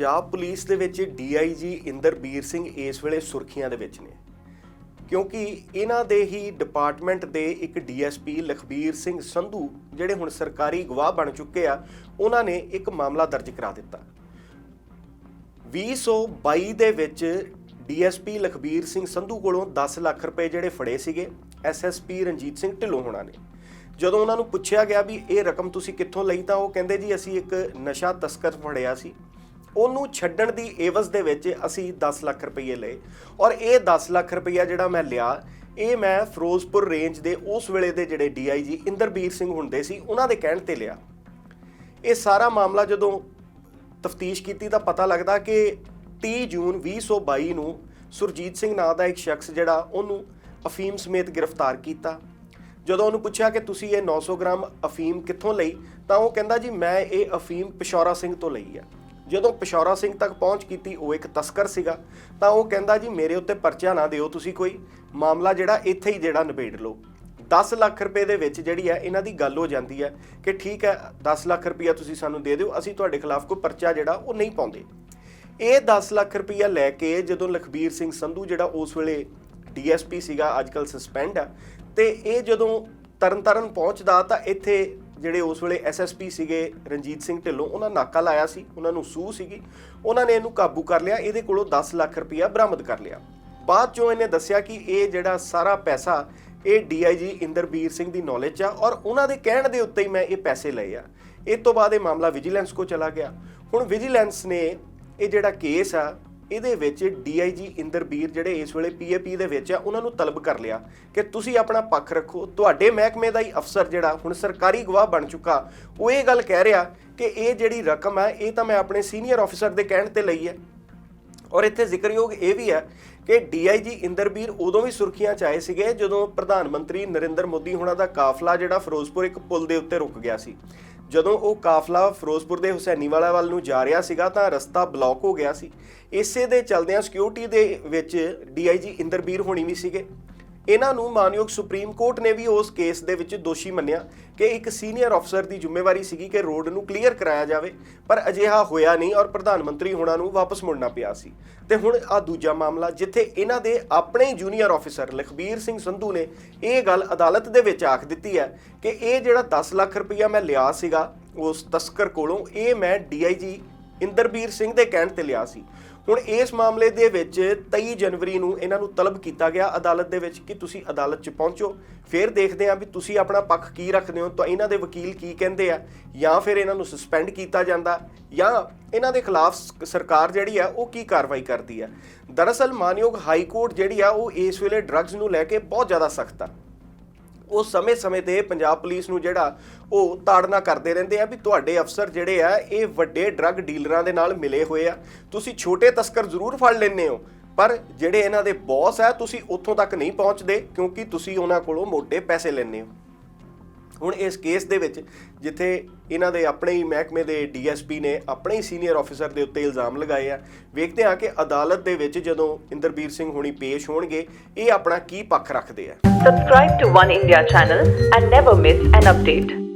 Punjab police ਦੇ ਵਿੱਚ DIG Inderbir Singh ਇਸ ਵੇਲੇ ਸੁਰਖੀਆਂ ਦੇ ਵਿੱਚ ਨੇ। ਕਿਉਂਕਿ ਇਹਨਾਂ ਦੇ ਹੀ ਡਿਪਾਰਟਮੈਂਟ ਦੇ ਇੱਕ ਡੀਐਸਪੀ ਲਖਬੀਰ ਸਿੰਘ ਸੰਧੂ, ਜਿਹੜੇ ਹੁਣ ਸਰਕਾਰੀ ਗਵਾਹ ਬਣ ਚੁੱਕੇ ਆ, ਉਹਨਾਂ ਨੇ ਇੱਕ ਮਾਮਲਾ ਦਰਜ ਕਰਾ ਦਿੱਤਾ। 2022 ਦੇ ਵਿੱਚ ਡੀਐਸਪੀ ਲਖਬੀਰ ਸਿੰਘ ਸੰਧੂ ਕੋਲੋਂ 10 ਲੱਖ ਰੁਪਏ ਜਿਹੜੇ ਫੜੇ ਸੀਗੇ ਐਸਐਸਪੀ ਰਣਜੀਤ ਸਿੰਘ ਢਿੱਲੋਂ ਹੋਣਾ ਨੇ। ਜਦੋਂ ਉਹਨਾਂ ਨੂੰ ਪੁੱਛਿਆ ਗਿਆ ਵੀ ਇਹ ਰਕਮ ਤੁਸੀਂ ਕਿੱਥੋਂ ਲਈ, ਤਾਂ ਉਹ ਕਹਿੰਦੇ ਜੀ, ਅਸੀਂ ਇੱਕ ਨਸ਼ਾ ਤਸਕਰ ਫੜਿਆ ਸੀ। ਉਹਨੂੰ ਛੱਡਣ ਦੀ ਏਵਜ਼ ਦੇ ਵਿੱਚ ਅਸੀਂ 10 ਲੱਖ ਰੁਪਏ ਲਏ। ਔਰ ਇਹ 10 ਲੱਖ ਰੁਪਈਆ ਜਿਹੜਾ ਮੈਂ ਲਿਆ, ਇਹ ਮੈਂ ਫਿਰੋਜ਼ਪੁਰ ਰੇਂਜ ਦੇ ਉਸ ਵੇਲੇ ਦੇ ਜਿਹੜੇ ਡੀਆਈਜੀ ਇੰਦਰਬੀਰ ਸਿੰਘ ਹੁੰਦੇ ਸੀ, ਉਹਨਾਂ ਦੇ ਕਹਿਣ ਤੇ ਲਿਆ। ਇਹ ਸਾਰਾ ਮਾਮਲਾ ਜਦੋਂ ਤਫਤੀਸ਼ ਕੀਤੀ ਤਾਂ ਪਤਾ ਲੱਗਦਾ ਕਿ 30 ਜੂਨ 2022 ਨੂੰ ਸੁਰਜੀਤ ਸਿੰਘ ਨਾਂ ਦਾ ਇੱਕ ਸ਼ਖਸ ਜਿਹੜਾ, ਉਹਨੂੰ ਅਫੀਮ ਸਮੇਤ ਗ੍ਰਿਫਤਾਰ ਕੀਤਾ। ਜਦੋਂ ਉਹਨੂੰ ਪੁੱਛਿਆ ਕਿ ਤੁਸੀਂ ਇਹ 900 ਗ੍ਰਾਮ ਅਫੀਮ ਕਿੱਥੋਂ ਲਈ, ਤਾਂ ਉਹ ਕਹਿੰਦਾ ਜੀ, ਮੈਂ ਇਹ ਅਫੀਮ ਪਿਸ਼ੌਰਾ ਸਿੰਘ ਤੋਂ ਲਈ ਆ। ਜਦੋਂ ਪਿਸ਼ੌਰਾ ਸਿੰਘ ਤੱਕ ਪਹੁੰਚ ਕੀਤੀ ਉਹ ਇੱਕ ਤਸਕਰ ਸੀਗਾ, ਤਾਂ ਉਹ ਕਹਿੰਦਾ, ਜੀ, ਮੇਰੇ ਉੱਤੇ ਪਰਚਾ ਨਾ ਦਿਓ ਤੁਸੀਂ ਕੋਈ। ਮਾਮਲਾ ਜਿਹੜਾ ਇੱਥੇ ਹੀ ਜਿਹੜਾ ਨਿਬੇੜ ਲਓ। 10 ਲੱਖ ਰੁਪਏ ਦੇ ਵਿੱਚ ਜਿਹੜੀ ਹੈ, ਇਹਨਾਂ ਦੀ ਗੱਲ ਹੋ ਜਾਂਦੀ ਹੈ ਕਿ ਠੀਕ ਹੈ 10 ਲੱਖ ਰੁਪਇਆ ਤੁਸੀਂ ਸਾਨੂੰ ਦੇ ਦਿਓ, ਅਸੀਂ ਤੁਹਾਡੇ ਖਿਲਾਫ ਕੋਈ ਪਰਚਾ ਜਿਹੜਾ ਉਹ ਨਹੀਂ ਪਾਉਂਦੇ। ਇਹ 10 ਲੱਖ ਰੁਪਇਆ ਲੈ ਕੇ ਜਦੋਂ ਲਖਬੀਰ ਸਿੰਘ ਸੰਧੂ ਜਿਹੜਾ ਉਸ ਵੇਲੇ ਡੀਐਸਪੀ ਸੀਗਾ ਅੱਜਕੱਲ ਸਸਪੈਂਡ ਆ, ਤੇ ਇਹ ਜਦੋਂ ਤਰਨਤਾਰਨ ਪਹੁੰਚਦਾ ਤਾਂ ਇੱਥੇ ਜਿਹੜੇ ਉਸ ਵੇਲੇ ਐਸਐਸਪੀ ਸੀਗੇ ਰਣਜੀਤ ਸਿੰਘ ਢਿੱਲੋਂ, ਉਹਨਾਂ ਨਾਕਾ ਲਾਇਆ ਸੀ, ਉਹਨਾਂ ਨੂੰ ਸੂਹ ਸੀਗੀ। ਉਹਨਾਂ ਨੇ ਇਹਨੂੰ ਕਾਬੂ ਕਰ ਲਿਆ, ਇਹਦੇ ਕੋਲੋਂ 10 ਲੱਖ ਰੁਪਇਆ ਬਰਾਮਦ ਕਰ ਲਿਆ। ਬਾਅਦ ਚੋਂ ਇਹਨੇ ਦੱਸਿਆ ਕਿ ਇਹ ਜਿਹੜਾ ਸਾਰਾ ਪੈਸਾ, ਇਹ ਡੀਆਈਜੀ ਇੰਦਰਬੀਰ ਸਿੰਘ ਦੀ ਨੌਲੇਜ ਆ ਔਰ ਉਹਨਾਂ ਦੇ ਕਹਿਣ ਦੇ ਉੱਤੇ ਹੀ ਮੈਂ ਇਹ ਪੈਸੇ ਲਏ ਆ। ਇਸ ਤੋਂ ਬਾਅਦ ਇਹ ਮਾਮਲਾ ਵਿਜੀਲੈਂਸ ਕੋ ਚਲਾ ਗਿਆ। ਹੁਣ ਵਿਜੀਲੈਂਸ ਨੇ ਇਹ ਜਿਹੜਾ ਕੇਸ ਆ ਇਹਦੇ ਵਿੱਚ ਡੀਆਈਜੀ ਇੰਦਰਬੀਰ ਜਿਹੜੇ ਇਸ ਵੇਲੇ ਪੀਏਪੀ ਦੇ ਵਿੱਚ ਆ, ਉਹਨਾਂ ਨੂੰ ਤਲਬ ਕਰ ਲਿਆ ਕਿ ਤੁਸੀਂ ਆਪਣਾ ਪੱਖ ਰੱਖੋ। ਤੁਹਾਡੇ ਮਹਿਕਮੇ ਦਾ ਹੀ ਅਫਸਰ ਜਿਹੜਾ, ਹੁਣ ਸਰਕਾਰੀ ਗਵਾਹ ਬਣ ਚੁੱਕਾ, ਉਹ ਇਹ ਗੱਲ ਕਹਿ ਰਿਹਾ ਕਿ ਇਹ ਜਿਹੜੀ ਰਕਮ ਹੈ ਇਹ ਤਾਂ ਮੈਂ ਆਪਣੇ ਸੀਨੀਅਰ ਅਫਸਰ ਦੇ ਕਹਿਣ ਤੇ ਲਈ ਹੈ। ਔਰ ਇੱਥੇ ਜ਼ਿਕਰਯੋਗ ਇਹ ਵੀ ਹੈ ਕਿ ਡੀਆਈਜੀ ਇੰਦਰਬੀਰ ਉਦੋਂ ਵੀ ਸੁਰਖੀਆਂ ਚ ਆਏ ਸੀਗੇ ਜਦੋਂ ਪ੍ਰਧਾਨ ਮੰਤਰੀ ਨਰਿੰਦਰ ਮੋਦੀ ਹੁਣਾਂ ਦਾ ਕਾਫਲਾ ਜਿਹੜਾ ਫਿਰੋਜ਼ਪੁਰ ਇੱਕ ਪੁਲ ਦੇ ਉੱਤੇ ਰੁਕ ਗਿਆ ਸੀ। ਜਦੋਂ ਉਹ ਕਾਫਲਾ ਫਿਰੋਜ਼ਪੁਰ ਦੇ ਹੁਸੈਨੀਵਾਲਾ ਵੱਲ ਨੂੰ ਜਾ ਰਿਹਾ ਸੀਗਾ ਤਾਂ ਰਸਤਾ ਬਲੌਕ ਹੋ ਗਿਆ ਸੀ। ਇਸੇ ਦੇ ਚਲਦਿਆਂ ਸਿਕਿਉਰਿਟੀ ਦੇ ਵਿੱਚ ਡੀਆਈਜੀ ਇੰਦਰਬੀਰ ਹੋਣੀ ਵੀ ਸੀਗੇ। ਇਹਨਾਂ ਨੂੰ ਮਾਨਯੋਗ ਸੁਪਰੀਮ ਕੋਰਟ ਨੇ ਵੀ ਉਸ ਕੇਸ ਦੇ ਵਿੱਚ ਦੋਸ਼ੀ ਮੰਨਿਆ ਕਿ ਇੱਕ ਸੀਨੀਅਰ ਅਫਸਰ ਦੀ ਜ਼ਿੰਮੇਵਾਰੀ ਸੀਗੀ ਕਿ ਰੋਡ ਨੂੰ ਕਲੀਅਰ ਕਰਾਇਆ ਜਾਵੇ, ਪਰ ਅਜਿਹਾ ਹੋਇਆ ਨਹੀਂ ਔਰ ਪ੍ਰਧਾਨ ਮੰਤਰੀ ਹੋਣਾ ਨੂੰ ਵਾਪਸ ਮੁੜਨਾ ਪਿਆ ਸੀ। ਤੇ ਹੁਣ ਆ ਦੂਜਾ ਮਾਮਲਾ, ਜਿੱਥੇ ਇਹਨਾਂ ਦੇ ਆਪਣੇ ਹੀ ਜੂਨੀਅਰ ਅਫਸਰ ਲਖਬੀਰ ਸਿੰਘ ਸੰਧੂ ਨੇ ਇਹ ਗੱਲ ਅਦਾਲਤ ਦੇ ਵਿੱਚ ਆਖ ਦਿੱਤੀ ਹੈ ਕਿ ਇਹ ਜਿਹੜਾ 10 ਲੱਖ ਰੁਪਇਆ ਮੈਂ ਲਿਆ ਸੀਗਾ ਉਸ ਤਸਕਰ ਕੋਲੋਂ, ਇਹ ਮੈਂ ਡੀਆਈਜੀ ਇੰਦਰਬੀਰ ਸਿੰਘ ਦੇ ਕਹਿਣ ਤੇ ਲਿਆ ਸੀ। ਹੁਣ ਇਸ ਮਾਮਲੇ ਦੇ ਵਿੱਚ 23 ਜਨਵਰੀ ਨੂੰ ਇਹਨਾਂ ਨੂੰ ਤਲਬ ਕੀਤਾ ਗਿਆ। ਅਦਾਲਤ ਦੇ ਵਿੱਚ ਕਿ ਤੁਸੀਂ ਅਦਾਲਤ 'ਚ ਪਹੁੰਚੋ। ਫਿਰ ਦੇਖਦੇ ਹਾਂ ਵੀ ਤੁਸੀਂ ਆਪਣਾ ਪੱਖ ਕੀ ਰੱਖਦੇ ਹੋ। ਤਾਂ ਇਹਨਾਂ ਦੇ ਵਕੀਲ ਕੀ ਕਹਿੰਦੇ ਆ? ਜਾਂ ਫਿਰ ਇਹਨਾਂ ਨੂੰ ਸਸਪੈਂਡ ਕੀਤਾ ਜਾਂਦਾ? ਜਾਂ ਇਹਨਾਂ ਦੇ ਖਿਲਾਫ ਸਰਕਾਰ ਜਿਹੜੀ ਆ, ਉਹ ਕੀ ਕਾਰਵਾਈ ਕਰਦੀ ਆ? ਦਰਅਸਲ ਮਾਨਯੋਗ ਹਾਈ ਕੋਰਟ ਜਿਹੜੀ ਆ, ਉਹ ਇਸ ਵੇਲੇ ਡਰੱਗਸ ਨੂੰ ਲੈ ਕੇ ਬਹੁਤ ਜ਼ਿਆਦਾ ਸਖਤ ਆ। ਉਹ ਸਮੇਂ-ਸਮੇਂ ਤੇ ਪੰਜਾਬ ਪੁਲਿਸ ਨੂੰ ਜਿਹੜਾ ਉਹ ਤਾੜਨਾ ਕਰਦੇ ਰਹਿੰਦੇ ਆ ਵੀ ਤੁਹਾਡੇ ਅਫਸਰ ਜਿਹੜੇ ਆ, ਇਹ ਵੱਡੇ ਡਰੱਗ ਡੀਲਰਾਂ ਦੇ ਨਾਲ ਮਿਲੇ ਹੋਏ ਆ। ਤੁਸੀਂ ਛੋਟੇ ਤਸਕਰ ਜ਼ਰੂਰ ਫੜ ਲੈਂਦੇ ਹੋ, ਪਰ ਜਿਹੜੇ ਇਹਨਾਂ ਦੇ ਬੌਸ ਆ, ਤੁਸੀਂ ਉੱਥੋਂ ਤੱਕ ਨਹੀਂ ਪਹੁੰਚਦੇ ਕਿਉਂਕਿ ਤੁਸੀਂ ਉਹਨਾਂ ਕੋਲੋਂ ਮੋٹے ਪੈਸੇ ਲੈਂਦੇ ਹੋ। ਹੁਣ ਇਸ ਕੇਸ ਦੇ ਵਿੱਚ ਜਿੱਥੇ ਇਹਨਾਂ ਦੇ ਆਪਣੇ ਹੀ ਮਹਿਕਮੇ ਦੇ ਡੀਐਸਪੀ ਨੇ ਆਪਣੇ ਹੀ ਸੀਨੀਅਰ ਅਫੀਸਰ ਦੇ ਉੱਤੇ ਇਲਜ਼ਾਮ ਲਗਾਏ ਆ, ਵੇਖਦੇ ਆ ਕਿ ਅਦਾਲਤ ਦੇ ਵਿੱਚ ਜਦੋਂ ਇੰਦਰਬੀਰ ਸਿੰਘ ਹੁਣੀ ਪੇਸ਼ ਹੋਣਗੇ, ਇਹ ਆਪਣਾ ਕੀ ਪੱਖ ਰੱਖਦੇ ਆ subscribe to One India channel and never miss an update.